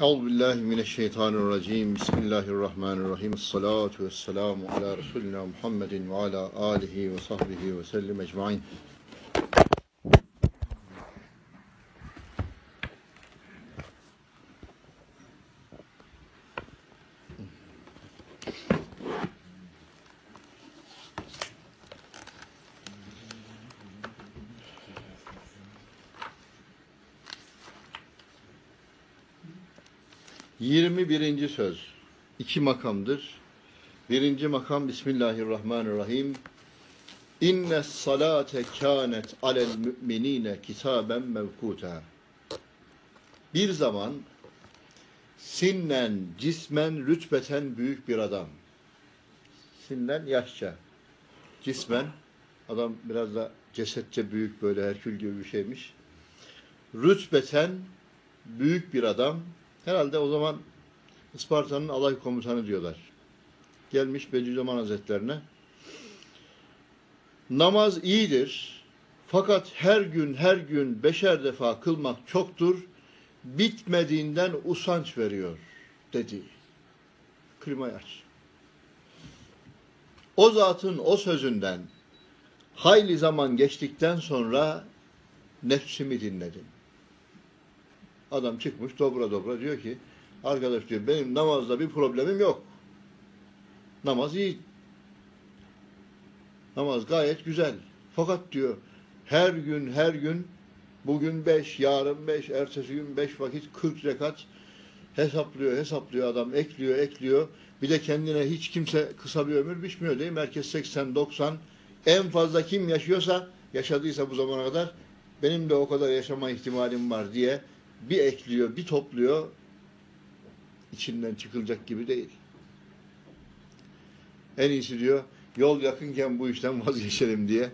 Euzu billahi mineşşeytanirracim. Bismillahirrahmanirrahim. Essalatu vesselamu ala Resulina Muhammedin ve ala alihi ve sahbihi ve sellem ecmaîn. Yirmi birinci söz. İki makamdır. Birinci makam Bismillahirrahmanirrahim. İnne salate kânet alel müminine kitaben mevkuta. Bir zaman sinnen, cismen, rütbeten büyük bir adam. Sinnen yaşça. Cismen, adam biraz da cesetçe büyük böyle Herkül gibi bir şeymiş. Rütbeten büyük bir adam. Herhalde o zaman Isparta'nın alay komutanı diyorlar. Gelmiş Bediüzzaman Hazretlerine. Namaz iyidir. Fakat her gün her gün beşer defa kılmak çoktur. Bitmediğinden usanç veriyor dedi. Klimayı. O zatın o sözünden hayli zaman geçtikten sonra nefsimi dinledim. Adam çıkmış dobra dobra diyor ki arkadaş diyor benim namazda bir problemim yok. Namaz iyi. Namaz gayet güzel. Fakat diyor her gün her gün bugün beş, yarın beş, ertesi gün beş vakit kırk rekat hesaplıyor, hesaplıyor adam, ekliyor, ekliyor. Bir de kendine hiç kimse kısa bir ömür biçmiyor değil mi? Herkes 80, 90. En fazla kim yaşıyorsa, yaşadıysa bu zamana kadar benim de o kadar yaşama ihtimalim var diye bir ekliyor, bir topluyor. İçinden çıkılacak gibi değil. En iyisi diyor, yol yakınken bu işten vazgeçelim diye.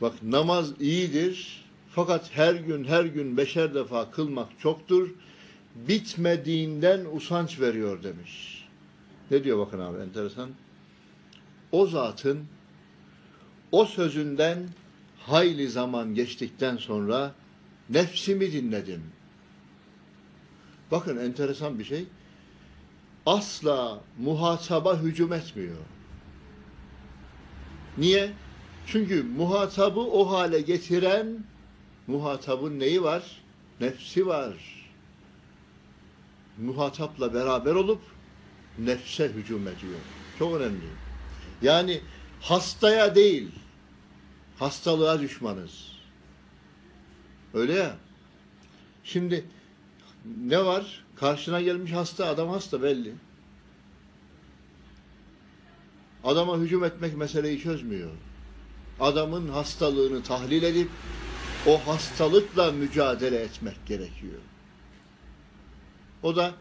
Bak namaz iyidir. Fakat her gün her gün beşer defa kılmak çoktur. Bitmediğinden usanç veriyor demiş. Ne diyor bakın abi enteresan. O zatın o sözünden hayli zaman geçtikten sonra nefsimi dinledim. Bakın enteresan bir şey. Asla muhataba hücum etmiyor. Niye? Çünkü muhatabı o hale getiren muhatabın neyi var? Nefsi var. Muhatapla beraber olup nefse hücum ediyor. Çok önemli. Yani hastaya değil, hastalığa düşmanız. Öyle ya. Şimdi ne var? Karşına gelmiş hasta, adam hasta belli. Adama hücum etmek meseleyi çözmüyor. Adamın hastalığını tahlil edip o hastalıkla mücadele etmek gerekiyor. O da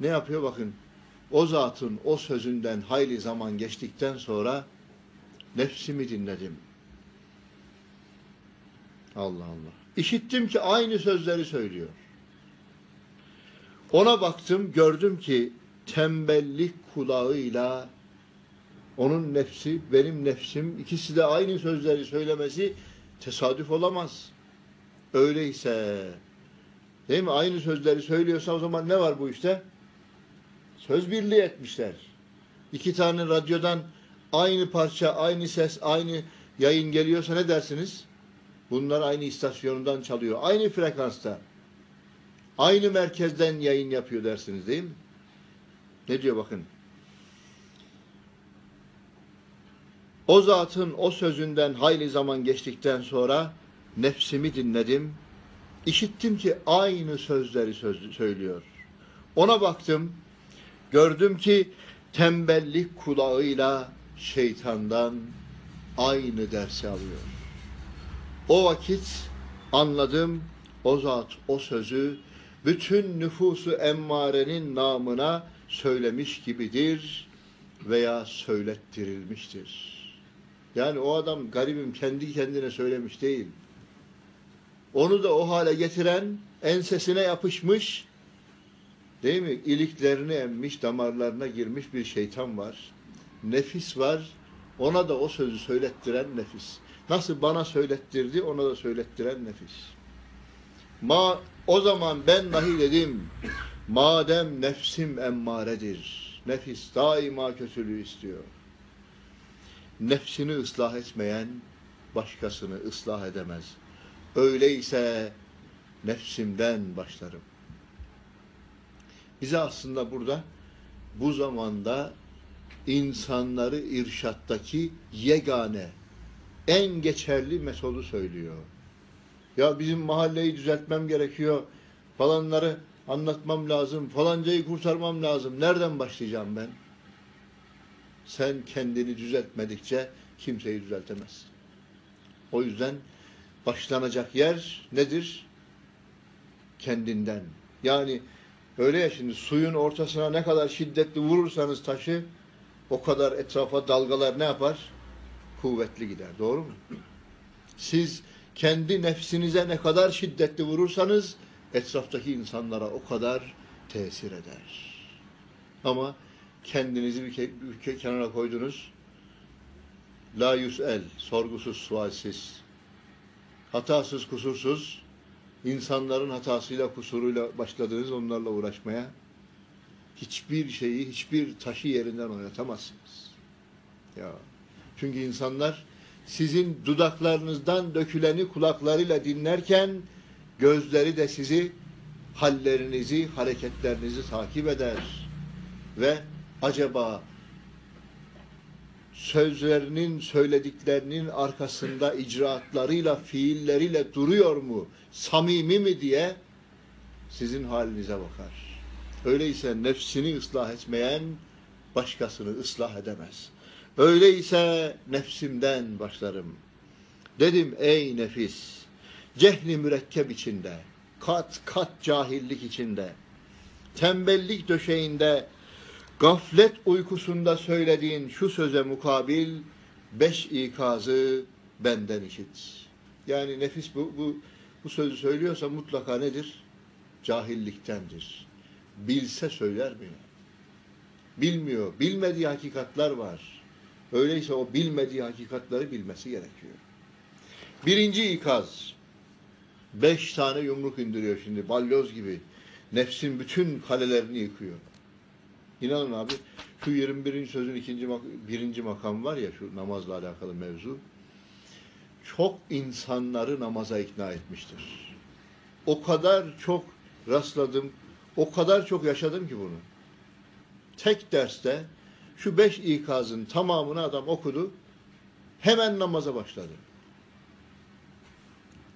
ne yapıyor bakın. O zatın o sözünden hayli zaman geçtikten sonra nefsimi dinledim. Allah Allah. İşittim ki aynı sözleri söylüyor. Ona baktım, gördüm ki tembellik kulağıyla onun nefsi, benim nefsim, ikisi de aynı sözleri söylemesi tesadüf olamaz. Öyleyse, değil mi? Aynı sözleri söylüyorsa o zaman ne var bu işte? Söz birliği etmişler. İki tane radyodan aynı parça, aynı ses, aynı yayın geliyorsa ne dersiniz? Bunlar aynı istasyonundan çalıyor. Aynı frekansta. Aynı merkezden yayın yapıyor dersiniz değil mi? Ne diyor bakın. O zatın o sözünden hayli zaman geçtikten sonra nefsimi dinledim. İşittim ki aynı sözleri söz, söylüyor. Ona baktım. Gördüm ki tembellik kulağıyla şeytandan aynı dersi alıyor. O vakit anladım o zat o sözü bütün nüfusu emmarenin namına söylemiş gibidir veya söylettirilmiştir. Yani o adam garibim kendi kendine söylemiş değil. Onu da o hale getiren ensesine yapışmış değil mi? İliklerini emmiş, damarlarına girmiş bir şeytan var. Nefis var. Ona da o sözü söylettiren nefis. Nasıl bana söylettirdi, ona da söylettiren nefis. Ma o zaman ben dahi dedim Madem nefsim emmaredir. Nefis daima kötülüğü istiyor. Nefsini ıslah etmeyen başkasını ıslah edemez. Öyleyse nefsimden başlarım. Bize aslında burada bu zamanda insanları irşattaki yegane, en geçerli metodu söylüyor. Ya bizim mahalleyi düzeltmem gerekiyor, falanları anlatmam lazım, falancayı kurtarmam lazım. Nereden başlayacağım ben? Sen kendini düzeltmedikçe kimseyi düzeltemezsin. O yüzden başlanacak yer nedir? Kendinden. Yani öyle ya şimdi suyun ortasına ne kadar şiddetli vurursanız taşı o kadar etrafa dalgalar ne yapar? Kuvvetli gider. Doğru mu? Siz kendi nefsinize ne kadar şiddetli vurursanız etraftaki insanlara o kadar tesir eder. Ama kendinizi bir, ke bir kenara koydunuz. La yüsel, sorgusuz, sualsiz, hatasız, kusursuz, insanların hatasıyla, kusuruyla başladınız onlarla uğraşmaya. Hiçbir şeyi, hiçbir taşı yerinden oynatamazsınız. Ya. Çünkü insanlar sizin dudaklarınızdan döküleni kulaklarıyla dinlerken gözleri de sizi hallerinizi, hareketlerinizi takip eder. Ve acaba sözlerinin, söylediklerinin arkasında icraatlarıyla, fiilleriyle duruyor mu, samimi mi diye sizin halinize bakar. Öyleyse nefsini ıslah etmeyen başkasını ıslah edemez. Öyleyse nefsimden başlarım. Dedim ey nefis, cehli mürekkep içinde, kat kat cahillik içinde, tembellik döşeğinde, gaflet uykusunda söylediğin şu söze mukabil beş ikazı benden işit. Yani nefis bu, bu, bu sözü söylüyorsa mutlaka nedir? Cahilliktendir. Bilse söyler mi? Bilmiyor. Bilmediği hakikatler var. Öyleyse o bilmediği hakikatleri bilmesi gerekiyor. Birinci ikaz. Beş tane yumruk indiriyor şimdi. Balyoz gibi. Nefsin bütün kalelerini yıkıyor. İnanın abi şu 21. sözün ikinci mak birinci makam var ya şu namazla alakalı mevzu. Çok insanları namaza ikna etmiştir. O kadar çok rastladım, o kadar çok yaşadım ki bunu. Tek derste şu beş ikazın tamamını adam okudu. Hemen namaza başladı.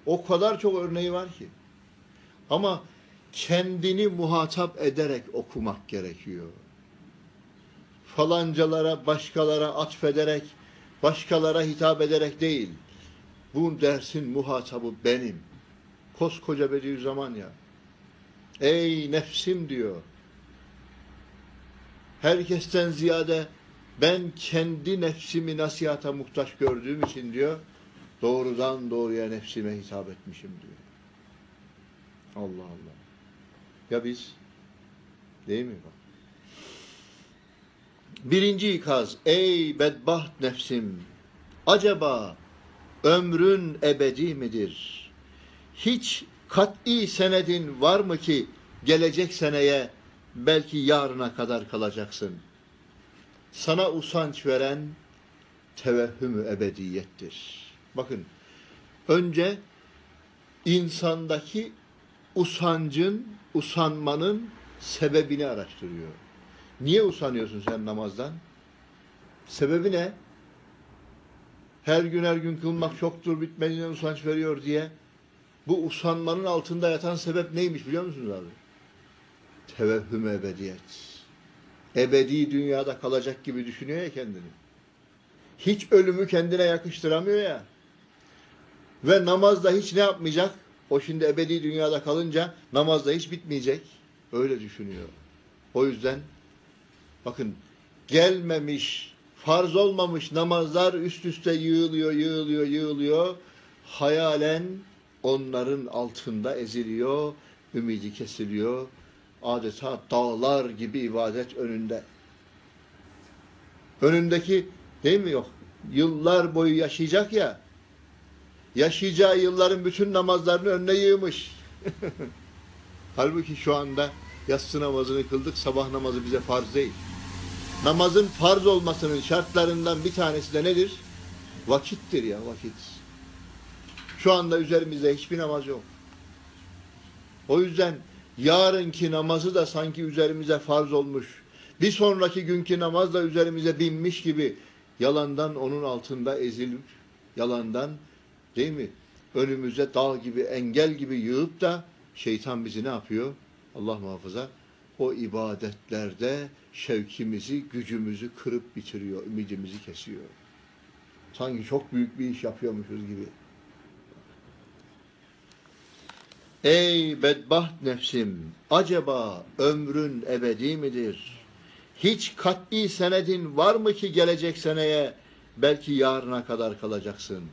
O kadar çok örneği var ki. Ama kendini muhatap ederek okumak gerekiyor. Falancalara, başkalara atfederek, başkalara hitap ederek değil. Bu dersin muhatabı benim. Koskoca Bediüzzaman ya. Ey nefsim diyor. Herkesten ziyade ben kendi nefsimi nasihata muhtaç gördüğüm için diyor, doğrudan doğruya nefsime hitap etmişim diyor. Allah Allah. Ya biz? Değil mi bak? Birinci ikaz, ey bedbaht nefsim, acaba ömrün ebedi midir? Hiç kat'i senedin var mı ki gelecek seneye belki yarına kadar kalacaksın? Sana usanç veren tevehhümü ebediyettir. Bakın, önce insandaki usancın, usanmanın sebebini araştırıyor. Niye usanıyorsun sen namazdan? Sebebi ne? Her gün her gün kılmak çoktur, bitmediğinden usanç veriyor diye. Bu usanmanın altında yatan sebep neymiş biliyor musunuz abi? Tevehhüm ebediyet. Ebedi dünyada kalacak gibi düşünüyor ya kendini. Hiç ölümü kendine yakıştıramıyor ya. Ve namazda hiç ne yapmayacak? O şimdi ebedi dünyada kalınca namazda hiç bitmeyecek. Öyle düşünüyor. O yüzden bakın gelmemiş, farz olmamış namazlar üst üste yığılıyor, yığılıyor, yığılıyor. Hayalen onların altında eziliyor, ümidi kesiliyor. Adeta dağlar gibi ibadet önünde. Önündeki değil mi yok? Yıllar boyu yaşayacak ya. Yaşayacağı yılların bütün namazlarını önüne yığmış. Halbuki şu anda yatsı namazını kıldık, sabah namazı bize farz değil. Namazın farz olmasının şartlarından bir tanesi de nedir? Vakittir ya, vakit. Şu anda üzerimizde hiçbir namaz yok. O yüzden yarınki namazı da sanki üzerimize farz olmuş. Bir sonraki günkü namaz da üzerimize binmiş gibi yalandan onun altında ezilip yalandan değil mi? Önümüze dağ gibi engel gibi yığıp da şeytan bizi ne yapıyor? Allah muhafaza o ibadetlerde şevkimizi, gücümüzü kırıp bitiriyor, ümidimizi kesiyor. Sanki çok büyük bir iş yapıyormuşuz gibi. Ey bedbaht nefsim, acaba ömrün ebedi midir? Hiç kat'i senedin var mı ki gelecek seneye belki yarına kadar kalacaksın?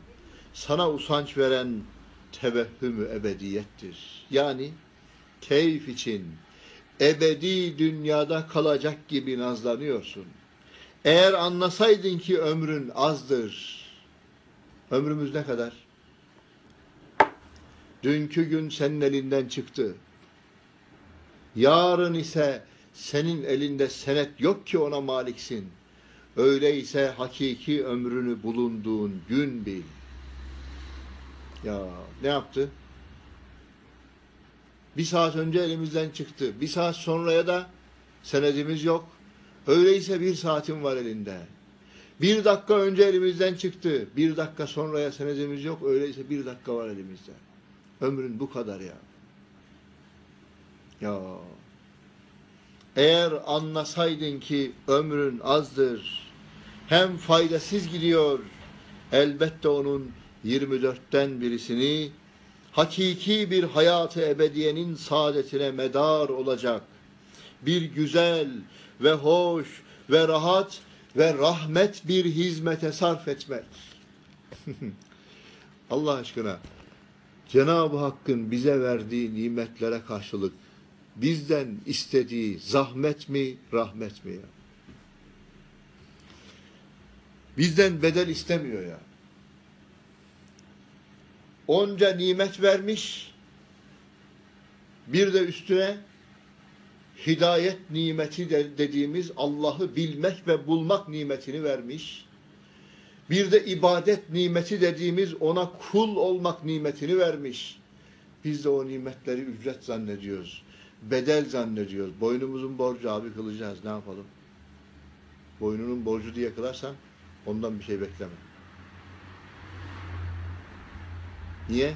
Sana usanç veren tevehhümü ebediyettir. Yani keyif için ebedi dünyada kalacak gibi nazlanıyorsun. Eğer anlasaydın ki ömrün azdır. Ömrümüz ne kadar? Dünkü gün senin elinden çıktı. Yarın ise senin elinde senet yok ki ona maliksin. Öyleyse hakiki ömrünü bulunduğun gün bil. Ya ne yaptı? Bir saat önce elimizden çıktı. Bir saat sonraya da senedimiz yok. Öyleyse bir saatin var elinde. Bir dakika önce elimizden çıktı. Bir dakika sonraya senedimiz yok. Öyleyse bir dakika var elimizde. Ömrün bu kadar ya. Ya. Eğer anlasaydın ki ömrün azdır, hem faydasız gidiyor, elbette onun 24'ten birisini hakiki bir hayatı ebediyenin saadetine medar olacak. Bir güzel ve hoş ve rahat ve rahmet bir hizmete sarf etmek. Allah aşkına Cenab-ı Hakk'ın bize verdiği nimetlere karşılık bizden istediği zahmet mi, rahmet mi ya? Bizden bedel istemiyor ya. Onca nimet vermiş, bir de üstüne hidayet nimeti de dediğimiz Allah'ı bilmek ve bulmak nimetini vermiş. Bir de ibadet nimeti dediğimiz ona kul olmak nimetini vermiş. Biz de o nimetleri ücret zannediyoruz. Bedel zannediyoruz. Boynumuzun borcu abi kılacağız. Ne yapalım? Boynunun borcu diye kılarsan ondan bir şey bekleme. Niye?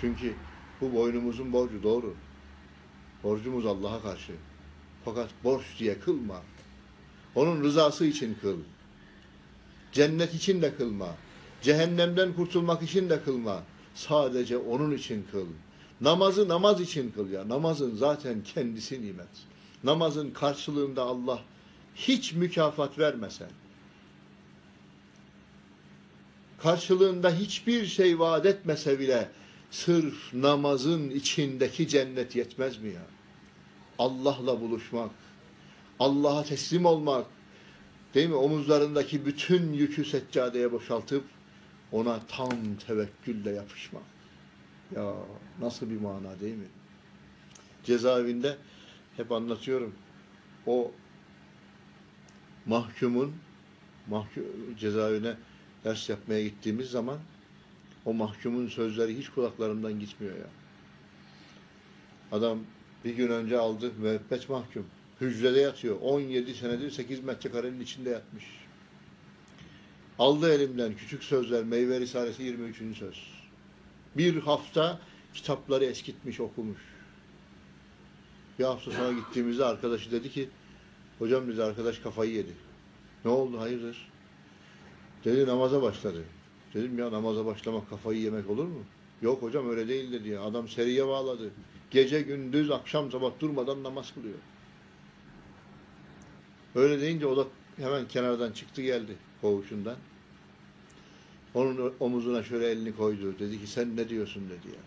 Çünkü bu boynumuzun borcu doğru. Borcumuz Allah'a karşı. Fakat borç diye kılma. Onun rızası için kıl. Cennet için de kılma. Cehennemden kurtulmak için de kılma. Sadece onun için kıl. Namazı namaz için kıl ya. Namazın zaten kendisi nimet. Namazın karşılığında Allah hiç mükafat vermesen, karşılığında hiçbir şey vaat etmese bile sırf namazın içindeki cennet yetmez mi ya? Allah'la buluşmak, Allah'a teslim olmak, değil mi? Omuzlarındaki bütün yükü seccadeye boşaltıp ona tam tevekkülle yapışmak. Ya nasıl bir mana değil mi? Cezaevinde hep anlatıyorum. O mahkumun mahkum, cezaevine ders yapmaya gittiğimiz zaman o mahkumun sözleri hiç kulaklarımdan gitmiyor ya. Adam bir gün önce aldı müebbet mahkum. Hücrede yatıyor. 17 senedir 8 metrekarenin içinde yatmış. Aldı elimden küçük sözler meyve risalesi 23. söz. Bir hafta kitapları eskitmiş okumuş. Bir hafta sonra gittiğimizde arkadaşı dedi ki hocam dedi arkadaş kafayı yedi. Ne oldu hayırdır? Dedi namaza başladı. Dedim ya namaza başlamak kafayı yemek olur mu? Yok hocam öyle değil dedi. Adam seriye bağladı. Gece gündüz akşam sabah durmadan namaz kılıyor. Öyle deyince o da hemen kenardan çıktı geldi koğuşundan. Onun omuzuna şöyle elini koydu. Dedi ki sen ne diyorsun dedi ya.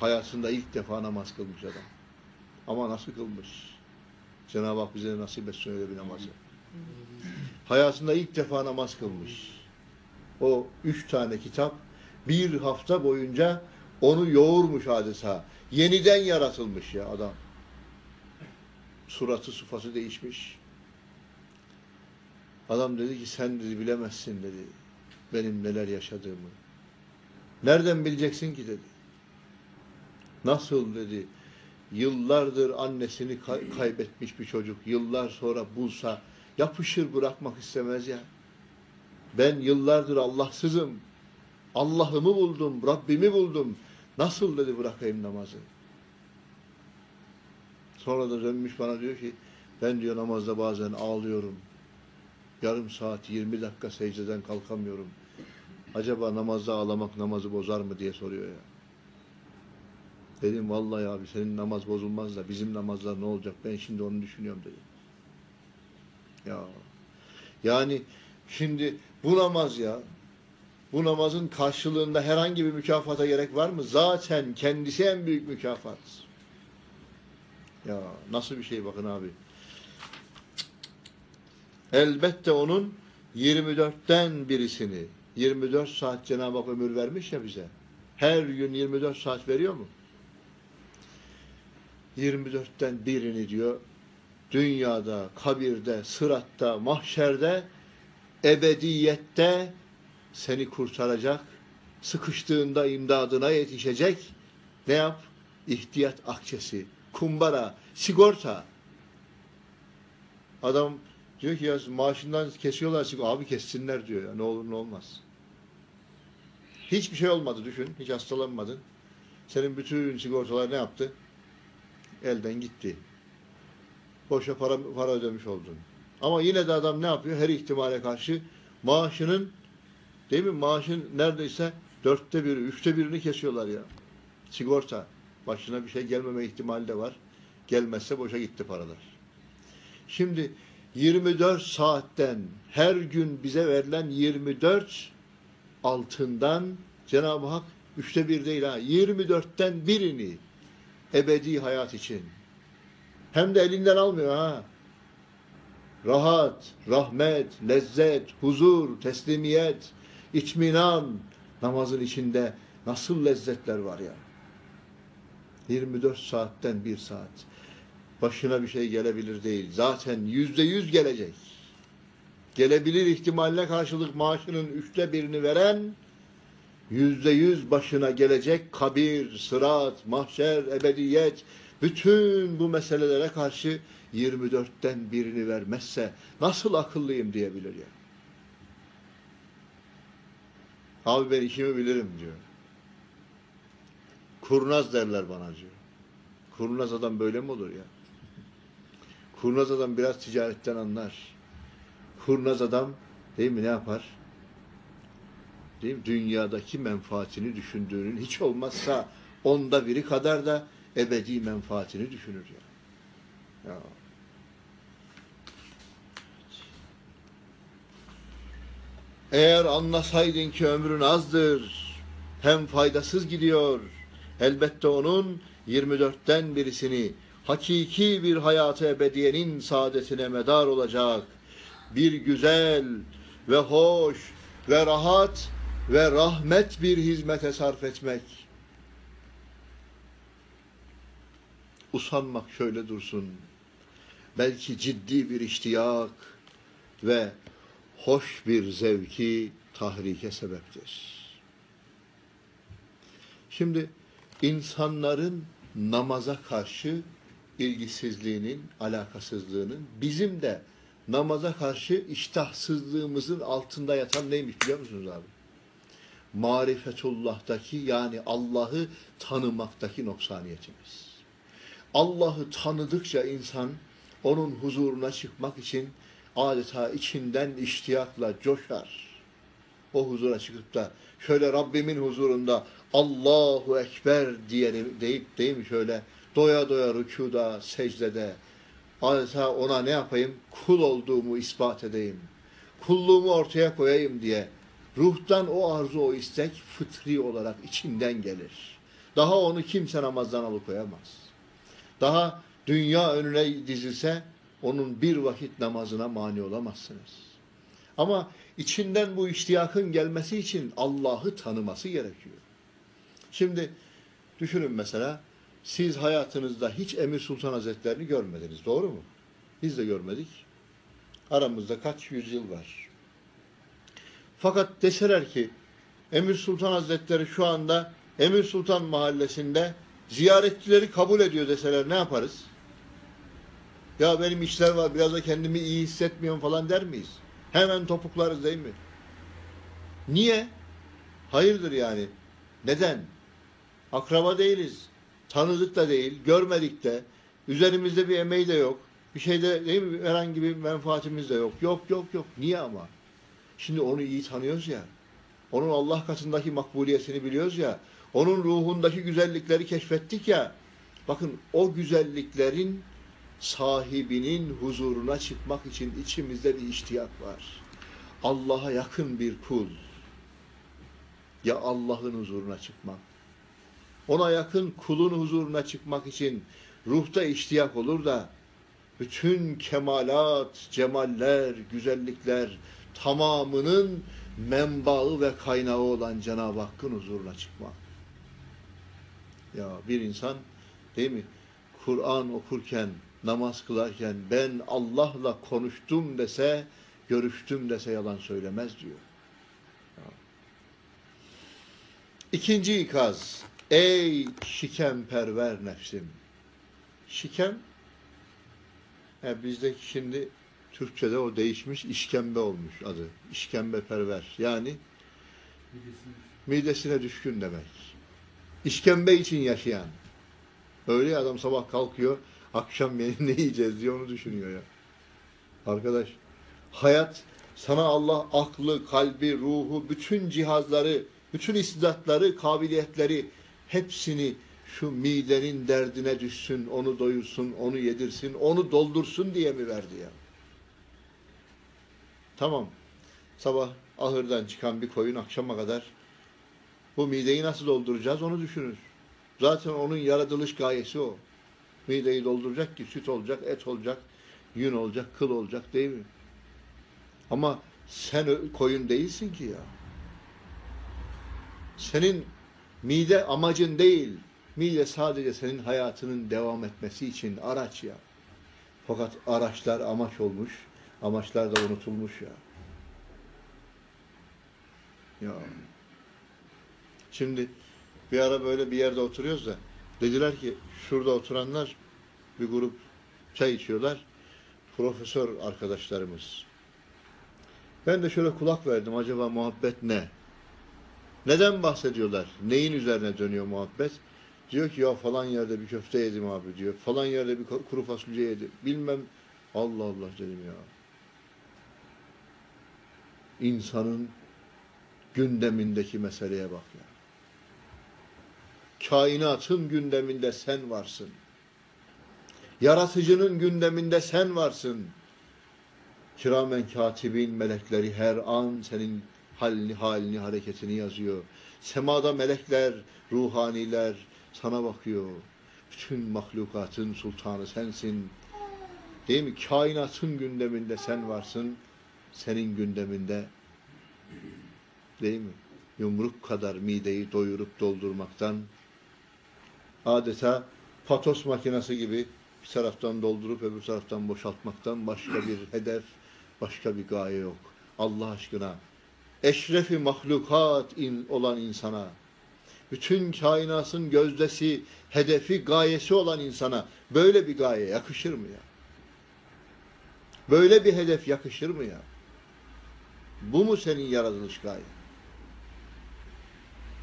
Hayatında ilk defa namaz kılmış adam. Ama nasıl kılmış? Cenab-ı Hak bize nasip etsin öyle bir namazı. Hayatında ilk defa namaz kılmış. O üç tane kitap bir hafta boyunca onu yoğurmuş adeta. Yeniden yaratılmış ya adam. Suratı sıfatı değişmiş. Adam dedi ki sen dedi bilemezsin dedi. Benim neler yaşadığımı. Nereden bileceksin ki dedi. Nasıl dedi. Yıllardır annesini kay- kaybetmiş bir çocuk yıllar sonra bulsa yapışır bırakmak istemez ya. Ben yıllardır Allahsızım. Allah'ımı buldum, Rabbimi buldum. Nasıl dedi bırakayım namazı? Sonra da dönmüş bana diyor ki ben diyor namazda bazen ağlıyorum. Yarım saat, 20 dakika secdeden kalkamıyorum. Acaba namazda ağlamak namazı bozar mı diye soruyor ya. Dedim vallahi abi senin namaz bozulmaz da bizim namazlar ne olacak ben şimdi onu düşünüyorum dedim. Ya yani şimdi bu namaz ya bu namazın karşılığında herhangi bir mükafata gerek var mı? Zaten kendisi en büyük mükafat. Ya nasıl bir şey bakın abi. Elbette onun 24'ten birisini 24 saat Cenab-ı Hak ömür vermiş ya bize. Her gün 24 saat veriyor mu? 24'ten birini diyor dünyada, kabirde, sıratta, mahşerde, ebediyette seni kurtaracak, sıkıştığında imdadına yetişecek. Ne yap? İhtiyat akçesi, kumbara, sigorta. Adam diyor ki ya maaşından kesiyorlar sigorta. Abi kessinler diyor ya ne olur ne olmaz. Hiçbir şey olmadı düşün. Hiç hastalanmadın. Senin bütün sigortalar ne yaptı? Elden gitti. Boşa para, para ödemiş oldun. Ama yine de adam ne yapıyor? Her ihtimale karşı maaşının değil mi? Maaşın neredeyse dörtte biri, üçte birini kesiyorlar ya. Sigorta. Başına bir şey gelmeme ihtimali de var. Gelmezse boşa gitti paralar. Şimdi 24 saatten her gün bize verilen 24 altından Cenab-ı Hak üçte bir değil ha 24'ten birini ebedi hayat için hem de elinden almıyor ha. Rahat, rahmet, lezzet, huzur, teslimiyet, içminan namazın içinde nasıl lezzetler var ya. 24 saatten bir saat. Başına bir şey gelebilir değil. Zaten yüzde yüz gelecek. Gelebilir ihtimaline karşılık maaşının üçte birini veren yüzde yüz başına gelecek kabir, sırat, mahşer, ebediyet, bütün bu meselelere karşı 24'ten birini vermezse nasıl akıllıyım diyebilir ya. Abi ben işimi bilirim diyor. Kurnaz derler bana diyor. Kurnaz adam böyle mi olur ya? Kurnaz adam biraz ticaretten anlar. Kurnaz adam değil mi ne yapar? Değil mi? Dünyadaki menfaatini düşündüğünün hiç olmazsa onda biri kadar da ebedi menfaatini düşünür ya. ya. Eğer anlasaydın ki ömrün azdır, hem faydasız gidiyor, elbette onun 24'ten birisini hakiki bir hayatı ebediyenin saadetine medar olacak, bir güzel ve hoş ve rahat ve rahmet bir hizmete sarf etmek. Usanmak şöyle dursun. Belki ciddi bir iştiyak ve hoş bir zevki tahrike sebeptir. Şimdi insanların namaza karşı ilgisizliğinin, alakasızlığının bizim de namaza karşı iştahsızlığımızın altında yatan neymiş biliyor musunuz abi? Marifetullah'taki yani Allah'ı tanımaktaki noksaniyetimiz. Allah'ı tanıdıkça insan onun huzuruna çıkmak için adeta içinden iştiyakla coşar. O huzura çıkıp da şöyle Rabbimin huzurunda Allahu Ekber diyelim deyip değil mi şöyle doya doya rükuda, secdede adeta ona ne yapayım? Kul olduğumu ispat edeyim. Kulluğumu ortaya koyayım diye ruhtan o arzu, o istek fıtri olarak içinden gelir. Daha onu kimse namazdan alıkoyamaz. Daha dünya önüne dizilse onun bir vakit namazına mani olamazsınız. Ama içinden bu iştiyakın gelmesi için Allah'ı tanıması gerekiyor. Şimdi düşünün mesela Siz hayatınızda hiç Emir Sultan Hazretlerini görmediniz. Doğru mu? Biz de görmedik. Aramızda kaç yüzyıl var. Fakat deseler ki Emir Sultan Hazretleri şu anda Emir Sultan Mahallesi'nde ziyaretçileri kabul ediyor deseler ne yaparız? Ya benim işler var biraz da kendimi iyi hissetmiyorum falan der miyiz? Hemen topuklarız değil mi? Niye? Hayırdır yani? Neden? Akraba değiliz. Tanıdık da değil, görmedik de. Üzerimizde bir emeği de yok. Bir şeyde değil mi? Herhangi bir menfaatimiz de yok. Yok yok yok. Niye ama? Şimdi onu iyi tanıyoruz ya. Onun Allah katındaki makbuliyetini biliyoruz ya. Onun ruhundaki güzellikleri keşfettik ya. Bakın o güzelliklerin sahibinin huzuruna çıkmak için içimizde bir iştiyak var. Allah'a yakın bir kul. Ya Allah'ın huzuruna çıkmak. Ona yakın kulun huzuruna çıkmak için ruhta iştiyak olur da bütün kemalat, cemaller, güzellikler tamamının menbaı ve kaynağı olan Cenab-ı Hakk'ın huzuruna çıkmak. Ya bir insan değil mi? Kur'an okurken, namaz kılarken ben Allah'la konuştum dese, görüştüm dese yalan söylemez diyor. İkinci ikaz. Ey şikemperver nefsim. Şikem he bizdeki şimdi Türkçe'de o değişmiş işkembe olmuş adı. İşkembe perver. Yani midesine düşkün demek. İşkembe için yaşayan. Öyle adam sabah kalkıyor, akşam ne yiyeceğiz diye onu düşünüyor ya. Arkadaş, hayat sana Allah aklı, kalbi, ruhu, bütün cihazları, bütün istidatları, kabiliyetleri hepsini şu midenin derdine düşsün, onu doyursun, onu yedirsin, onu doldursun diye mi verdi ya? Tamam. Sabah ahırdan çıkan bir koyun akşama kadar bu mideyi nasıl dolduracağız onu düşünür. Zaten onun yaratılış gayesi o. Mideyi dolduracak ki süt olacak, et olacak, yün olacak, kıl olacak değil mi? Ama sen koyun değilsin ki ya. Senin mide amacın değil. Mide sadece senin hayatının devam etmesi için araç ya. Fakat araçlar amaç olmuş. Amaçlar da unutulmuş ya. Ya. Şimdi bir ara böyle bir yerde oturuyoruz da dediler ki şurada oturanlar bir grup çay içiyorlar. Profesör arkadaşlarımız. Ben de şöyle kulak verdim. Acaba muhabbet ne? Neden bahsediyorlar? Neyin üzerine dönüyor muhabbet? Diyor ki ya falan yerde bir köfte yedim abi diyor. Falan yerde bir kuru fasulye yedim. Bilmem. Allah Allah dedim ya. İnsanın gündemindeki meseleye bak ya. Kainatın gündeminde sen varsın. Yaratıcının gündeminde sen varsın. Kiramen katibin melekleri her an senin halini, halini, hareketini yazıyor. Semada melekler, ruhaniler sana bakıyor. Bütün mahlukatın sultanı sensin. Değil mi? Kainatın gündeminde sen varsın. Senin gündeminde değil mi? Yumruk kadar mideyi doyurup doldurmaktan adeta patos makinesi gibi bir taraftan doldurup öbür taraftan boşaltmaktan başka bir hedef, başka bir gaye yok. Allah aşkına eşrefi mahlukat in, olan insana, bütün kainatın gözdesi, hedefi, gayesi olan insana böyle bir gaye yakışır mı ya? Böyle bir hedef yakışır mı ya? Bu mu senin yaratılış gayen?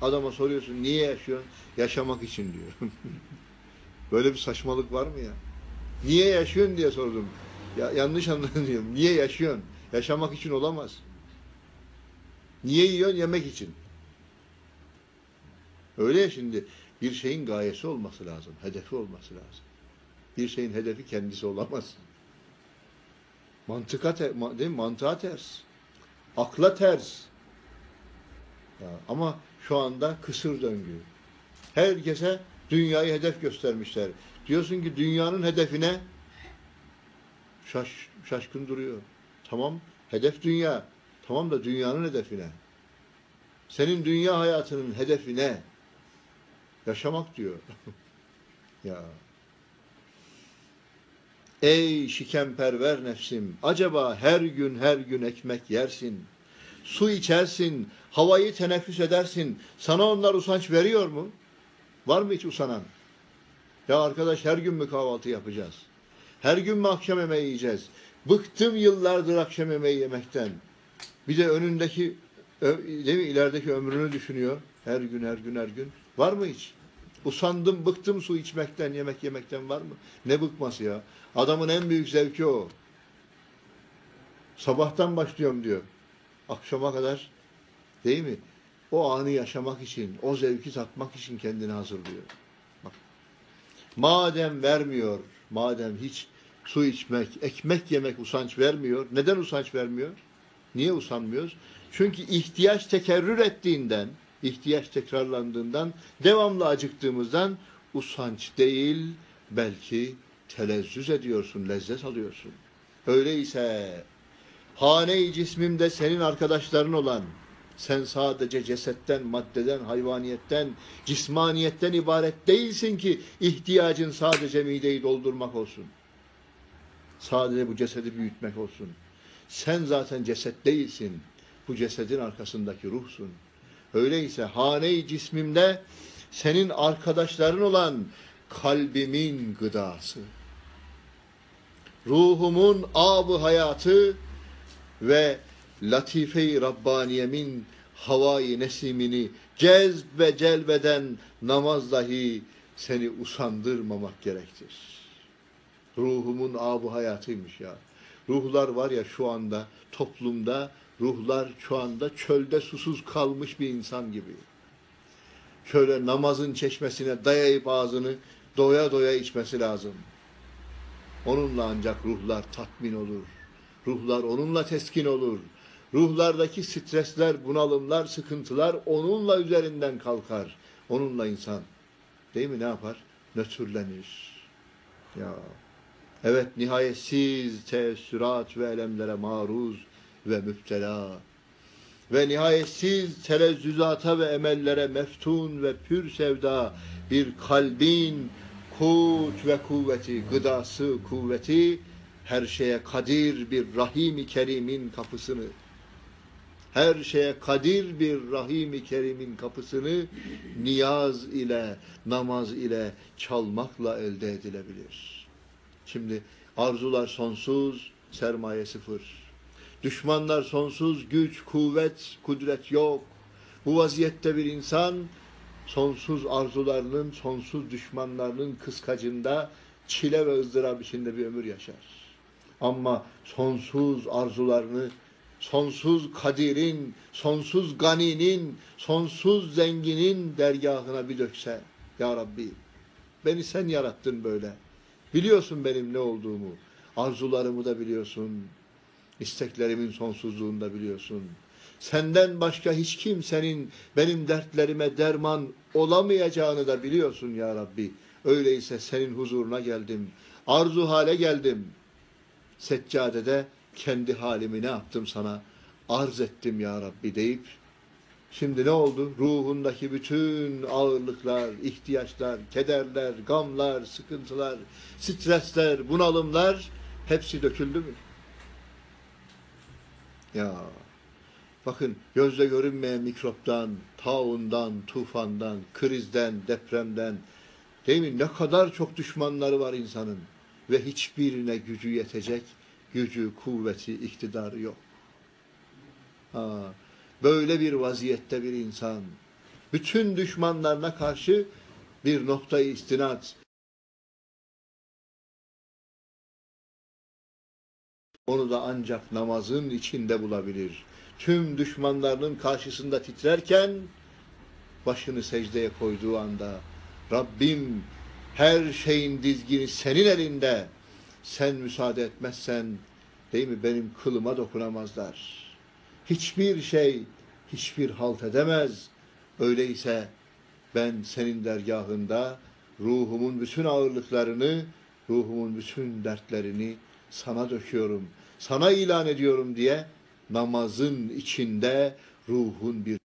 Adama soruyorsun niye yaşıyorsun? Yaşamak için diyor. Böyle bir saçmalık var mı ya? Niye yaşıyorsun diye sordum. Ya, yanlış anladın diyorum. Niye yaşıyorsun? Yaşamak için olamaz. Niye yiyorsun? Yemek için. Öyle ya şimdi bir şeyin gayesi olması lazım. Hedefi olması lazım. Bir şeyin hedefi kendisi olamaz. Mantıka te, değil mi? Mantığa ters. Akla ters. Ya, ama şu anda kısır döngü. Herkese dünyayı hedef göstermişler. Diyorsun ki dünyanın hedefine şaş, şaşkın duruyor. Tamam hedef dünya. Tamam da dünyanın hedefine. Senin dünya hayatının hedefi ne? Yaşamak diyor. Ya. Ey şikemperver nefsim, acaba her gün her gün ekmek yersin, su içersin, havayı teneffüs edersin, sana onlar usanç veriyor mu? Var mı hiç usanan? Ya arkadaş her gün mü kahvaltı yapacağız? Her gün mü akşam yemeği yiyeceğiz? Bıktım yıllardır akşam yemeği yemekten. Bir de önündeki, değil mi, ilerideki ömrünü düşünüyor. Her gün, her gün, her gün. Var mı hiç? Usandım, bıktım su içmekten, yemek yemekten var mı? Ne bıkması ya? Adamın en büyük zevki o. Sabahtan başlıyorum diyor. Akşama kadar değil mi? O anı yaşamak için, o zevki tatmak için kendini hazırlıyor. Bak. Madem vermiyor, madem hiç su içmek, ekmek yemek usanç vermiyor. Neden usanç vermiyor? Niye usanmıyoruz? Çünkü ihtiyaç tekerrür ettiğinden, ihtiyaç tekrarlandığından, devamlı acıktığımızdan usanç değil, belki telezzüz ediyorsun, lezzet alıyorsun. Öyleyse hane-i cismimde senin arkadaşların olan, sen sadece cesetten, maddeden, hayvaniyetten, cismaniyetten ibaret değilsin ki ihtiyacın sadece mideyi doldurmak olsun. Sadece bu cesedi büyütmek olsun. Sen zaten ceset değilsin. Bu cesedin arkasındaki ruhsun. Öyleyse hane-i cismimde senin arkadaşların olan kalbimin gıdası. Ruhumun abı hayatı ve latife-i Rabbaniyemin havai nesimini cezb ve celbeden namaz dahi seni usandırmamak gerektir. Ruhumun abu hayatıymış ya. Ruhlar var ya şu anda toplumda ruhlar şu anda çölde susuz kalmış bir insan gibi. Şöyle namazın çeşmesine dayayıp ağzını doya doya içmesi lazım. Onunla ancak ruhlar tatmin olur. Ruhlar onunla teskin olur. Ruhlardaki stresler, bunalımlar, sıkıntılar onunla üzerinden kalkar. Onunla insan değil mi ne yapar? Nötrlenir. Ya Evet nihayetsiz teessürat ve elemlere maruz ve müptela ve nihayetsiz telezzüzata ve emellere meftun ve pür sevda bir kalbin kut ve kuvveti, gıdası, kuvveti her şeye kadir bir Rahim-i Kerim'in kapısını her şeye kadir bir Rahim-i Kerim'in kapısını niyaz ile, namaz ile çalmakla elde edilebilir. Şimdi arzular sonsuz, sermaye sıfır. Düşmanlar sonsuz, güç, kuvvet, kudret yok. Bu vaziyette bir insan sonsuz arzularının, sonsuz düşmanlarının kıskacında çile ve ızdırap içinde bir ömür yaşar. Ama sonsuz arzularını, sonsuz kadirin, sonsuz ganinin, sonsuz zenginin dergahına bir dökse, Ya Rabbi, beni sen yarattın böyle. Biliyorsun benim ne olduğumu. Arzularımı da biliyorsun. İsteklerimin sonsuzluğunu da biliyorsun. Senden başka hiç kimsenin benim dertlerime derman olamayacağını da biliyorsun ya Rabbi. Öyleyse senin huzuruna geldim. Arzu hale geldim. Seccadede kendi halimi ne yaptım sana? Arz ettim ya Rabbi deyip Şimdi ne oldu? Ruhundaki bütün ağırlıklar, ihtiyaçlar, kederler, gamlar, sıkıntılar, stresler, bunalımlar hepsi döküldü mü? Ya bakın gözle görünmeyen mikroptan, taundan, tufandan, krizden, depremden değil mi? Ne kadar çok düşmanları var insanın ve hiçbirine gücü yetecek gücü, kuvveti, iktidarı yok. Ha, böyle bir vaziyette bir insan bütün düşmanlarına karşı bir noktayı istinat onu da ancak namazın içinde bulabilir. Tüm düşmanlarının karşısında titrerken başını secdeye koyduğu anda Rabbim her şeyin dizgini senin elinde. Sen müsaade etmezsen değil mi benim kılıma dokunamazlar. Hiçbir şey hiçbir halt edemez. Öyleyse ben senin dergahında ruhumun bütün ağırlıklarını, ruhumun bütün dertlerini sana döküyorum, sana ilan ediyorum diye namazın içinde ruhun bir